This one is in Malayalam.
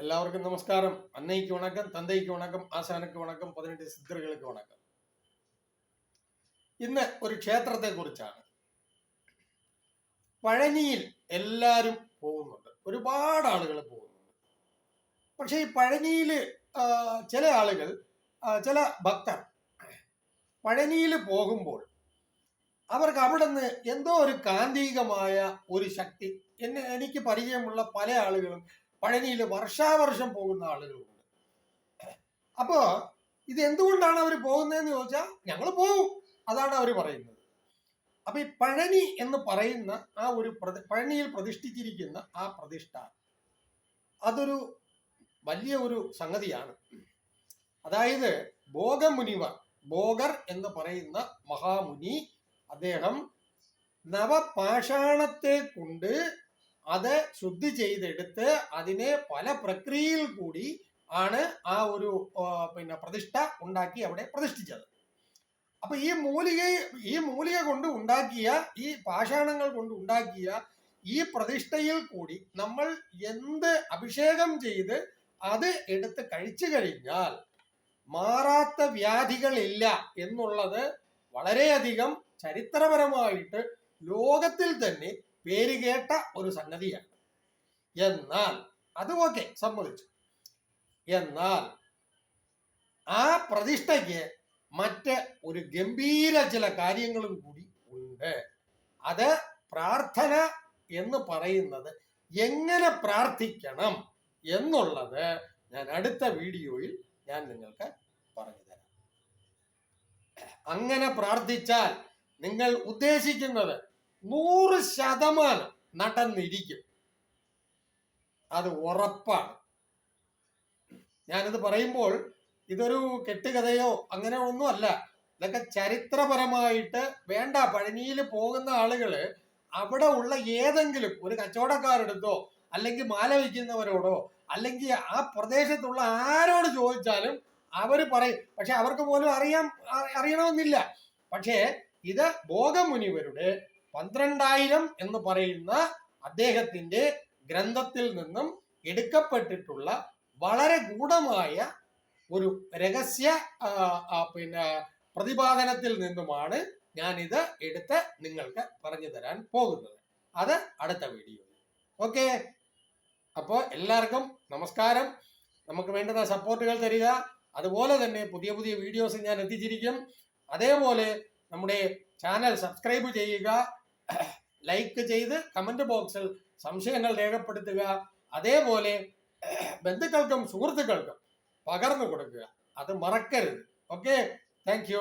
எல்லாருக்கும் நமஸ்காரம் அன்னைக்கு வணக்கம் தந்தைக்கு வணக்கம் ആശാനക്ക് വണക്കം പതിനെട്ട് സിദ്ധറുകൾക്ക് വണക്കം ഇന്ന് ഒരു ക്ഷേത്രത്തെ കുറിച്ചാണ് പഴനിയിൽ എല്ലാവരും പോകുന്നുണ്ട് ഒരുപാട് ആളുകൾ പോകുന്നുണ്ട് പക്ഷെ ഈ പഴനിയിൽ ചില ആളുകൾ ആ, ചില ഭക്തർ പഴനിയിൽ പോകുമ്പോൾ അവർക്ക് അവിടെ നിന്ന് എന്തോ ഒരു കാന്തികമായ ഒരു ശക്തി എന്നെ എനിക്ക് പരിചയമുള്ള പല ആളുകളും പഴനിയിൽ വർഷാവർഷം പോകുന്ന ആളുകളുണ്ട്. അപ്പോ ഇത് എന്തുകൊണ്ടാണ് അവർ പോകുന്നതെന്ന് ചോദിച്ചാൽ ഞങ്ങൾ പോകും അതാണ് അവർ പറയുന്നത്. അപ്പൊ ഈ പഴനി എന്ന് പറയുന്ന ആ ഒരു പഴനിയിൽ പ്രതിഷ്ഠിച്ചിരിക്കുന്ന ആ പ്രതിഷ്ഠ അതൊരു വലിയ ഒരു സംഗതിയാണ്. അതായത് ഭോഗമുനിവർ ഭോഗർ എന്ന് പറയുന്ന മഹാമുനി അദ്ദേഹം നവപാഷാണത്തെ കൊണ്ട് അത് ശുദ്ധി ചെയ്തെടുത്ത് അതിനെ പല പ്രക്രിയയിൽ കൂടി ആണ് ആ ഒരു പിന്നെ പ്രതിഷ്ഠ ഉണ്ടാക്കി അവിടെ പ്രതിഷ്ഠിച്ചത്. അപ്പൊ ഈ മൂലിക ഈ മൂലിക കൊണ്ട് ഉണ്ടാക്കിയ ഈ പാഷാണങ്ങൾ കൊണ്ട് ഉണ്ടാക്കിയ ഈ പ്രതിഷ്ഠയിൽ കൂടി നമ്മൾ എന്ത് അഭിഷേകം ചെയ്ത് അത് എടുത്ത് കഴിച്ചു കഴിഞ്ഞാൽ മാറാത്ത വ്യാധികളില്ല എന്നുള്ളത് വളരെയധികം ചരിത്രപരമായിട്ട് ലോകത്തിൽ തന്നെ പേരുകേട്ട ഒരു സംഗതിയാണ്. എന്നാൽ അത് ഓക്കെ സമ്മതിച്ചു. എന്നാൽ ആ പ്രതിഷ്ഠയ്ക്ക് മറ്റ് ഒരു ഗംഭീര ചില കാര്യങ്ങളും കൂടി ഉണ്ട്. അത് പ്രാർത്ഥന എന്ന് പറയുന്നത് എങ്ങനെ പ്രാർത്ഥിക്കണം എന്നുള്ളത് ഞാൻ അടുത്ത വീഡിയോയിൽ ഞാൻ നിങ്ങൾക്ക് പറഞ്ഞു തരാം. അങ്ങനെ പ്രാർത്ഥിച്ചാൽ നിങ്ങൾ ഉദ്ദേശിക്കുന്നത് നൂറ് ശതമാനം നടന്നിരിക്കും. അത് ഉറപ്പാണ്. ഞാനിത് പറയുമ്പോൾ ഇതൊരു കെട്ടുകഥയോ അങ്ങനെ ഒന്നുമല്ല. ഇതൊക്കെ ചരിത്രപരമായിട്ട് വേണ്ട. പഴനിയിൽ പോകുന്ന ആളുകൾ അവിടെ ഉള്ള ഏതെങ്കിലും ഒരു കച്ചവടക്കാരെടുത്തോ അല്ലെങ്കിൽ മാല വയ്ക്കുന്നവരോടോ അല്ലെങ്കിൽ ആ പ്രദേശത്തുള്ള ആരോട് ചോദിച്ചാലും അവർ പറയും. പക്ഷെ അവർക്ക് പോലും അറിയാം അറിയണമെന്നില്ല. പക്ഷേ ഇത് ഭോഗമുനിവരുടെ പന്ത്രണ്ടായിരം എന്ന് പറയുന്ന അദ്ദേഹത്തിന്റെ ഗ്രന്ഥത്തിൽ നിന്നും എടുക്കപ്പെട്ടിട്ടുള്ള വളരെ ഗൂഢമായ ഒരു രഹസ്യ പിന്നെ പ്രതിപാദനത്തിൽ നിന്നുമാണ് ഞാൻ ഇത് എടുത്ത് നിങ്ങൾക്ക് പറഞ്ഞു തരാൻ പോകുന്നത്. അത് അടുത്ത വീഡിയോ ഓക്കെ? അപ്പോൾ എല്ലാവർക്കും നമസ്കാരം. നമുക്ക് വേണ്ടുന്ന സപ്പോർട്ടുകൾ തരിക. അതുപോലെ തന്നെ പുതിയ പുതിയ വീഡിയോസ് ഞാൻ എത്തിച്ചിരിക്കും. അതേപോലെ നമ്മുടെ ചാനൽ സബ്സ്ക്രൈബ് ചെയ്യുക. ലൈക്ക് ചെയ്ത് കമന്റ് ബോക്സിൽ സംശയങ്ങൾ രേഖപ്പെടുത്തുക. അതേപോലെ ബന്ധുക്കൾക്കും സുഹൃത്തുക്കൾക്കും പകർന്നു കൊടുക്കുക. അത് മറക്കരുത്. Okay thank